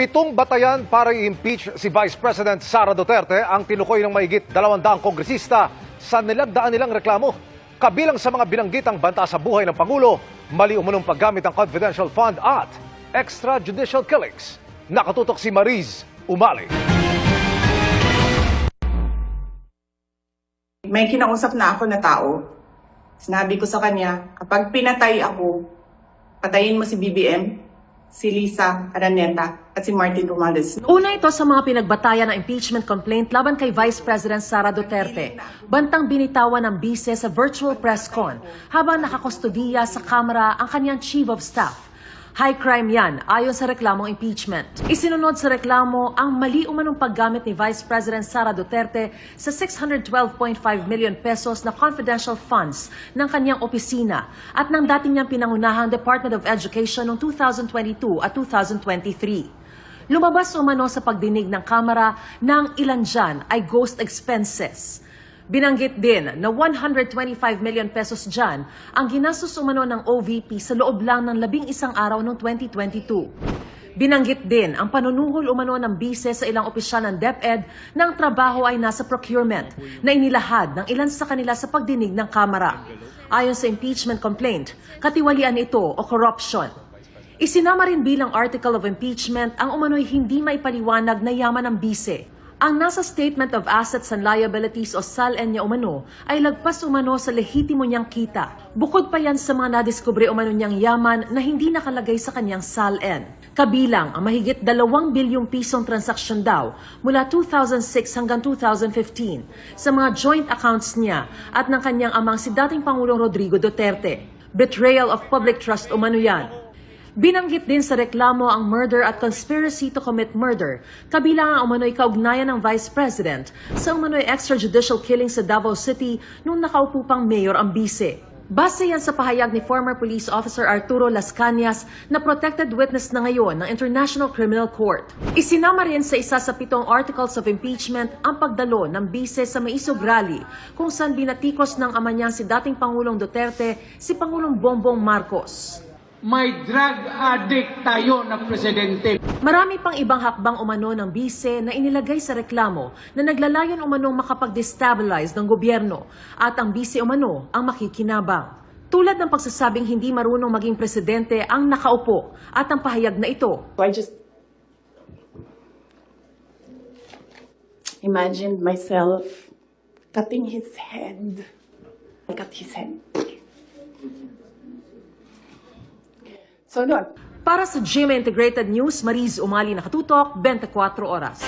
Pitong batayan para i-impeach si Vice President Sara Duterte ang tinukoy ng maigit 200 kongresista sa nilagdaan nilang reklamo. Kabilang sa mga binanggitang banta sa buhay ng Pangulo, mali umunong paggamit ng confidential fund at extrajudicial killings. Nakatutok si Mariz Umali. May kinausap na ako na tao. Sinabi ko sa kanya, kapag pinatay ako, patayin mo si BBM, si Lisa Araneta, at si Martin Romales. Una ito sa mga pinagbatayan ng impeachment complaint laban kay Vice President Sara Duterte. Bantang binitawan ng bise sa virtual press con habang nakakustudiya sa kamera ang kanyang chief of staff. High crime yan ayon sa reklamong impeachment. Isinunod sa reklamo ang mali umanong paggamit ni Vice President Sara Duterte sa 612.5 million pesos na confidential funds ng kanyang opisina at ng dating niyang pinangunahang Department of Education noong 2022 at 2023. Lumabas umano sa pagdinig ng Kamara ng ilan dyan ay ghost expenses. Binanggit din na 125 million pesos dyan ang ginastos umano ng OVP sa loob lang ng labing isang araw noong 2022. Binanggit din ang panunuhol umano ng bise sa ilang opisyal ng DepEd ng trabaho ay nasa procurement na inilahad ng ilan sa kanila sa pagdinig ng Kamara. Ayon sa impeachment complaint, katiwalian ito o corruption. Isinama rin bilang article of impeachment ang umano'y hindi maipaliwanag na yaman ng bise. Ang nasa Statement of Assets and Liabilities o SALN niya umano ay lagpas umano sa lehitimo niyang kita. Bukod pa yan sa mga nadiskubre umano niyang yaman na hindi nakalagay sa kanyang SALN. Kabilang ang mahigit 2 bilyong pisong transaksyon daw mula 2006 hanggang 2015 sa mga joint accounts niya at ng kanyang amang si dating Pangulong Rodrigo Duterte. Betrayal of public trust umano yan. Binanggit din sa reklamo ang murder at conspiracy to commit murder, kabilang ang umano'y kaugnayan ng Vice President sa umano'y extrajudicial killing sa Davao City nung nakaupo pang mayor ang bise. Base yan sa pahayag ni former police officer Arturo Las na protected witness na ngayon ng International Criminal Court. Isinama rin sa isa sa pitong articles of impeachment ang pagdalo ng bise sa Maisog Rally kung saan binatikos ng ama niyang si dating Pangulong Duterte si Pangulong Bongbong Marcos. May drug addict tayo na presidente. Marami pang ibang hakbang umano ng bise na inilagay sa reklamo na naglalayon umanong makapag-destabilize ng gobyerno at ang bise umano ang makikinabang. Tulad ng pagsasabing hindi marunong maging presidente ang nakaupo at ang pahayag na ito. So I just imagined myself cutting his head. I cut his head. So, doon. Para sa GMA Integrated News, Mariz Umali nakatutok, 24 oras.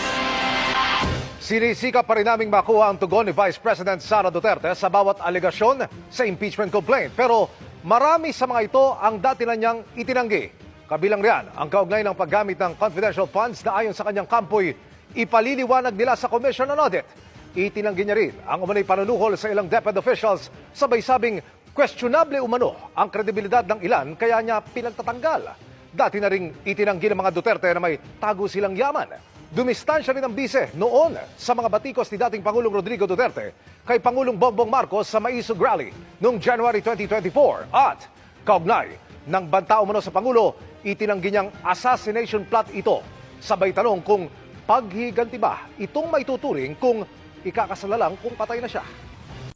Sinisika pa rin naming makuha ang tugon ni Vice President Sara Duterte sa bawat alegasyon sa impeachment complaint. Pero marami sa mga ito ang dati na niyang itinanggi. Kabilang riyan ang kaugnay ng paggamit ng confidential funds na ayon sa kanyang kampoy, ipaliliwanag nila sa Commission on Audit. Itinanggi niya rin ang umunay panunuhol sa ilang DepEd officials sabay sabing questionable umano ang kredibilidad ng ilan kaya niya pinagtatanggal. Dati na ring itinanggi ng mga Duterte na may tago silang yaman. Dumistansya rin ang bise noon sa mga batikos ni dating Pangulong Rodrigo Duterte kay Pangulong Bongbong Marcos sa Maisog Rally noong January 2024 at kaugnay ng banta umano sa Pangulo, itinanggi niyang assassination plot ito. Sabay tanong kung paghiganti ba itong may tuturing kung ikakasala lang kung patay na siya.